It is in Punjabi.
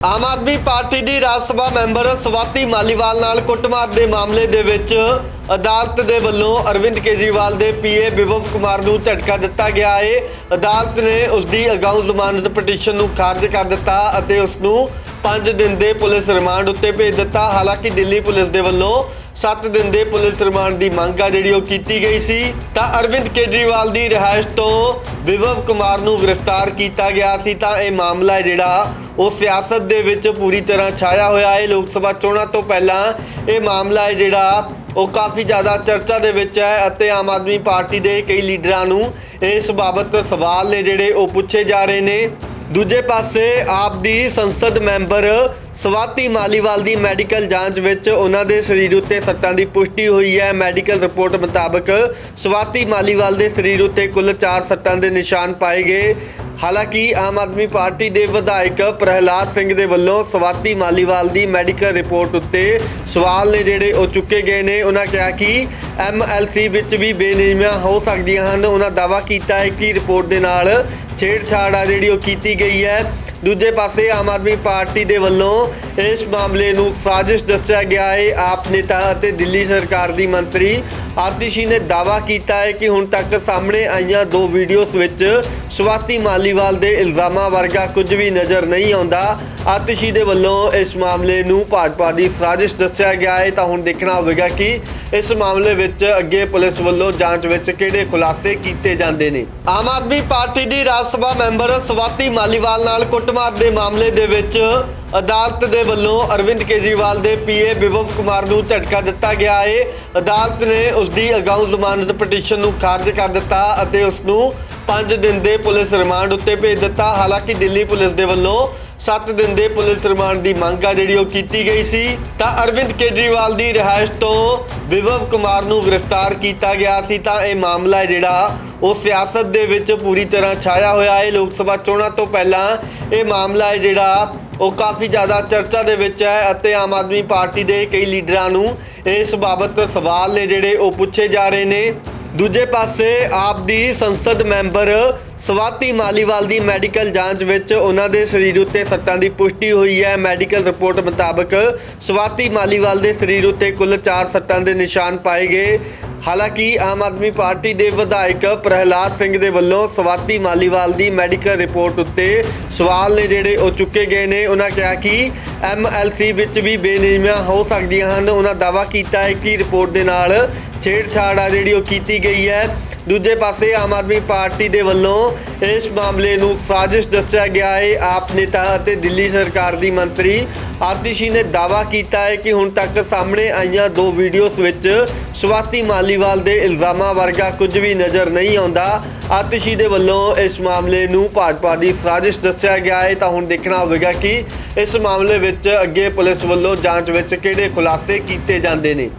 ਆਮ ਆਦਮੀ ਪਾਰਟੀ ਦੀ ਰਾਜ ਸਭਾ ਮੈਂਬਰ ਸਵਾਤੀ ਮਾਲੀਵਾਲ ਨਾਲ ਕੁੱਟਮਾਰ ਦੇ ਮਾਮਲੇ ਦੇ ਵਿੱਚ ਅਦਾਲਤ ਦੇ ਵੱਲੋਂ ਅਰਵਿੰਦ ਕੇਜਰੀਵਾਲ ਦੇ ਪੀਏ ਵਿਭਵ ਕੁਮਾਰ ਨੂੰ ਝਟਕਾ ਦਿੱਤਾ ਗਿਆ ਹੈ ਅਦਾਲਤ ਨੇ ਉਸ ਦੀ ਅਗਾਊਂ ਜ਼ਮਾਨਤ ਪਟੀਸ਼ਨ ਨੂੰ ਖਾਰਜ ਕਰ ਦਿੱਤਾ ਅਤੇ ਉਸ ਨੂੰ 5 ਦਿਨ ਦੇ ਪੁਲਿਸ ਰਿਮਾਂਡ ਉੱਤੇ ਭੇਜ ਦਿੱਤਾ। ਹਾਲਾਂਕਿ ਦਿੱਲੀ ਪੁਲਿਸ ਦੇ ਵੱਲੋਂ 7 ਦਿਨ ਦੇ ਪੁਲਿਸ ਰਿਮਾਂਡ ਦੀ ਮੰਗ ਆ ਜਿਹੜੀ ਉਹ ਕੀਤੀ ਗਈ ਸੀ। ਤਾਂ ਅਰਵਿੰਦ ਕੇਜਰੀਵਾਲ ਦੀ ਰਿਹਾਇਸ਼ ਤੋਂ ਵਿਭਵ ਕੁਮਾਰ ਨੂੰ ਗ੍ਰਿਫਤਾਰ ਕੀਤਾ ਗਿਆ ਸੀ ਤਾਂ ਇਹ ਮਾਮਲਾ ਹੈ ਜਿਹੜਾ ਉਹ ਸਿਆਸਤ ਦੇ ਵਿੱਚ ਪੂਰੀ ਤਰ੍ਹਾਂ ਛਾਇਆ ਹੋਇਆ ਹੈ। ਲੋਕ ਸਭਾ ਚੋਣਾਂ ਤੋਂ ਪਹਿਲਾਂ ਇਹ ਮਾਮਲਾ ਹੈ ਜਿਹੜਾ ਉਹ ਕਾਫੀ ਜ਼ਿਆਦਾ ਚਰਚਾ ਦੇ ਵਿੱਚ ਹੈ ਅਤੇ ਆਮ ਆਦਮੀ ਪਾਰਟੀ ਦੇ ਕਈ ਲੀਡਰਾਂ ਨੂੰ ਇਸ ਬਾਬਤ ਸਵਾਲ ਨੇ ਜਿਹੜੇ ਉਹ ਪੁੱਛੇ ਜਾ ਰਹੇ ਨੇ। ਦੂਜੇ ਪਾਸੇ ਆਪ ਦੀ ਸੰਸਦ ਮੈਂਬਰ ਸਵਾਤੀ ਮਾਲੀਵਾਲ ਦੀ ਮੈਡੀਕਲ ਜਾਂਚ ਵਿੱਚ ਉਹਨਾਂ ਦੇ ਸਰੀਰ ਉੱਤੇ ਸੱਟਾਂ ਦੀ ਪੁਸ਼ਟੀ ਹੋਈ ਹੈ। ਮੈਡੀਕਲ ਰਿਪੋਰਟ ਮੁਤਾਬਕ ਸਵਾਤੀ ਮਾਲੀਵਾਲ ਦੇ ਸਰੀਰ ਉੱਤੇ ਕੁੱਲ 4 ਸੱਟਾਂ ਦੇ ਨਿਸ਼ਾਨ ਪਾਏ ਗਏ। ਹਾਲਾਂਕਿ ਆਮ ਆਦਮੀ ਪਾਰਟੀ ਦੇ ਵਿਧਾਇਕ ਪ੍ਰਹਿਲਾਦ ਸਿੰਘ ਦੇ ਵੱਲੋਂ ਸਵਾਤੀ ਮਾਲੀਵਾਲ ਦੀ ਮੈਡੀਕਲ ਰਿਪੋਰਟ ਉੱਤੇ ਸਵਾਲ ਨੇ ਜਿਹੜੇ ਉਹ ਚੁੱਕੇ ਗਏ ਨੇ। ਉਹਨਾਂ ਕਿਹਾ ਕਿ ਐਮਐਲਸੀ ਵਿੱਚ ਵੀ ਬੇਨਿਯਮੀਆਂ ਹੋ ਸਕਦੀਆਂ ਹਨ। ਉਹਨਾਂ ਦਾਅਵਾ ਕੀਤਾ ਹੈ ਕਿ ਰਿਪੋਰਟ ਦੇ ਨਾਲ ਛੇੜਛਾੜ ਆ ਜਿਹੜੀ ਉਹ ਕੀਤੀ ਗਈ ਹੈ। ਦੂਜੇ ਪਾਸੇ ਆਮ ਆਦਮੀ ਪਾਰਟੀ ਦੇ ਵੱਲੋਂ ਇਸ ਮਾਮਲੇ ਨੂੰ ਸਾਜ਼ਿਸ਼ ਦੱਸਿਆ ਗਿਆ ਹੈ। ਆਪ ਨੇਤਾ ਅਤੇ ਦਿੱਲੀ ਸਰਕਾਰ ਦੀ ਮੰਤਰੀ ਆਤਿਸ਼ੀ ਨੇ ਦਾਅਵਾ ਕੀਤਾ ਹੈ ਕਿ ਹੁਣ ਤੱਕ ਸਾਹਮਣੇ ਆਈਆਂ ਦੋ ਵੀਡੀਓਜ਼ ਵਿੱਚ ਸਵਾਤੀ ਮਾਲੀ ਮਾਲੀਵਾਲ ਦੇ ਇਲਜ਼ਾਮਾਂ ਵਰਗਾ ਕੁਝ ਵੀ ਨਜ਼ਰ ਨਹੀਂ ਆਉਂਦਾ। ਆਤਿਸ਼ੀ ਦੇ ਵੱਲੋਂ ਇਸ ਮਾਮਲੇ ਨੂੰ ਭਾਜਪਾ ਦੀ ਸਾਜ਼ਿਸ਼ ਦੱਸਿਆ ਗਿਆ ਹੈ। ਤਾਂ ਹੁਣ ਦੇਖਣਾ ਹੋਵੇਗਾ ਕਿ ਇਸ ਮਾਮਲੇ ਵਿੱਚ ਅੱਗੇ ਪੁਲਿਸ ਵੱਲੋਂ ਜਾਂਚ ਵਿੱਚ ਕਿਹੜੇ ਖੁਲਾਸੇ ਕੀਤੇ ਜਾਂਦੇ ਨੇ। ਆਮ ਆਦਮੀ ਪਾਰਟੀ ਦੀ ਰਾਜ ਸਭਾ ਮੈਂਬਰ ਸਵਾਤੀ ਮਾਲੀਵਾਲ ਨਾਲ ਕੁੱਟਮਾਰ ਦੇ ਮਾਮਲੇ ਦੇ ਵਿੱਚ ਅਦਾਲਤ ਦੇ ਵੱਲੋਂ ਅਰਵਿੰਦ ਕੇਜਰੀਵਾਲ ਦੇ ਪੀਏ ਵਿਭਵ ਕੁਮਾਰ ਨੂੰ ਝਟਕਾ ਦਿੱਤਾ ਗਿਆ ਹੈ। ਅਦਾਲਤ ਨੇ ਉਸ ਦੀ ਅਗਾਊਂ ਜ਼ਮਾਨਤ ਪਟੀਸ਼ਨ ਨੂੰ ਖਾਰਜ ਕਰ ਦਿੱਤਾ ਅਤੇ ਉਸ ਨੂੰ 5 ਦਿਨ ਦੇ ਪੁਲਿਸ ਰਿਮਾਂਡ ਉੱਤੇ ਭੇਜ ਦਿੱਤਾ। ਹਾਲਾਂਕਿ ਦਿੱਲੀ ਪੁਲਿਸ ਦੇ ਵੱਲੋਂ 7 ਦਿਨ ਦੇ ਪੁਲਿਸ ਰਿਮਾਂਡ ਦੀ ਮੰਗ ਆ ਜਿਹੜੀ ਉਹ ਕੀਤੀ ਗਈ ਸੀ। ਤਾਂ ਅਰਵਿੰਦ ਕੇਜਰੀਵਾਲ ਦੀ ਰਿਹਾਇਸ਼ ਤੋਂ ਵਿਭਵ ਕੁਮਾਰ ਨੂੰ ਗ੍ਰਿਫਤਾਰ ਕੀਤਾ ਗਿਆ ਸੀ। ਤਾਂ ਇਹ ਮਾਮਲਾ ਹੈ ਜਿਹੜਾ ਉਹ ਸਿਆਸਤ ਦੇ ਵਿੱਚ ਪੂਰੀ ਤਰ੍ਹਾਂ ਛਾਇਆ ਹੋਇਆ ਹੈ। ਲੋਕ ਸਭਾ ਚੋਣਾਂ ਤੋਂ ਪਹਿਲਾਂ ਇਹ ਮਾਮਲਾ ਹੈ ਜਿਹੜਾ ਉਹ ਕਾਫੀ ਜ਼ਿਆਦਾ ਚਰਚਾ ਦੇ ਵਿੱਚ ਹੈ ਅਤੇ ਆਮ ਆਦਮੀ ਪਾਰਟੀ ਦੇ ਕਈ ਲੀਡਰਾਂ ਨੂੰ ਇਸ ਬਾਬਤ ਸਵਾਲ ਨੇ ਜਿਹੜੇ ਉਹ ਪੁੱਛੇ ਜਾ ਰਹੇ ਨੇ। ਦੂਜੇ ਪਾਸੇ ਆਪ ਦੀ ਸੰਸਦ ਮੈਂਬਰ ਸਵਾਤੀ ਮਾਲੀਵਾਲ ਦੀ ਮੈਡੀਕਲ ਜਾਂਚ ਵਿੱਚ ਉਹਨਾਂ ਦੇ ਸਰੀਰ ਉੱਤੇ ਸੱਟਾਂ ਦੀ ਪੁਸ਼ਟੀ ਹੋਈ ਹੈ। ਮੈਡੀਕਲ ਰਿਪੋਰਟ ਮੁਤਾਬਕ ਸਵਾਤੀ ਮਾਲੀਵਾਲ ਦੇ ਸਰੀਰ ਉੱਤੇ ਕੁੱਲ 4 ਸੱਟਾਂ ਦੇ ਨਿਸ਼ਾਨ ਪਾਏ ਗਏ। ਹਾਲਾਂਕਿ ਆਮ ਆਦਮੀ ਪਾਰਟੀ ਦੇ ਵਿਧਾਇਕ ਪ੍ਰਹਿਲਾਦ ਸਿੰਘ ਦੇ ਵੱਲੋਂ ਸਵਾਤੀ ਮਾਲੀਵਾਲ ਦੀ ਮੈਡੀਕਲ ਰਿਪੋਰਟ ਉੱਤੇ ਸਵਾਲ ਨੇ ਜਿਹੜੇ ਉਹ ਚੁੱਕੇ ਗਏ ਨੇ। ਉਹਨਾਂ ਕਿਹਾ ਕਿ ਐਮਐਲਸੀ ਵਿੱਚ ਵੀ ਬੇਨਿਯਮੀਆਂ ਹੋ ਸਕਦੀਆਂ ਹਨ। ਉਹਨਾਂ ਦਾਅਵਾ ਕੀਤਾ ਹੈ ਕਿ ਰਿਪੋਰਟ ਦੇ ਨਾਲ ਛੇੜਛਾੜ ਆ ਜਿਹੜੀ ਉਹ ਕੀਤੀ ਗਈ ਹੈ। ਦੂਜੇ ਪਾਸੇ ਆਮ ਆਦਮੀ ਪਾਰਟੀ ਦੇ ਵੱਲੋਂ ਇਸ ਮਾਮਲੇ ਨੂੰ ਸਾਜ਼ਿਸ਼ ਦੱਸਿਆ ਗਿਆ ਹੈ। ਆਪ ਨੇਤਾ ਅਤੇ ਦਿੱਲੀ ਸਰਕਾਰ ਦੀ ਮੰਤਰੀ ਆਤਿਸ਼ੀ ਨੇ ਦਾਅਵਾ ਕੀਤਾ ਹੈ ਕਿ ਹੁਣ ਤੱਕ ਸਾਹਮਣੇ ਆਈਆਂ ਦੋ ਵੀਡੀਓਜ਼ ਵਿੱਚ ਸਵਾਤੀ ਮਾਲੀਵਾਲ ਦੇ ਇਲਜ਼ਾਮਾਂ ਵਰਗਾ ਕੁਝ ਵੀ ਨਜ਼ਰ ਨਹੀਂ ਆਉਂਦਾ। ਆਤਿਸ਼ੀ ਦੇ ਵੱਲੋਂ ਇਸ ਮਾਮਲੇ ਨੂੰ ਭਾਜਪਾ ਦੀ ਸਾਜ਼ਿਸ਼ ਦੱਸਿਆ ਗਿਆ ਹੈ। ਤਾਂ ਹੁਣ ਦੇਖਣਾ ਹੋਵੇਗਾ ਕਿ ਇਸ ਮਾਮਲੇ ਵਿੱਚ ਅੱਗੇ ਪੁਲਿਸ ਵੱਲੋਂ ਜਾਂਚ ਵਿੱਚ ਕਿਹੜੇ ਖੁਲਾਸੇ ਕੀਤੇ ਜਾਂਦੇ ਨੇ।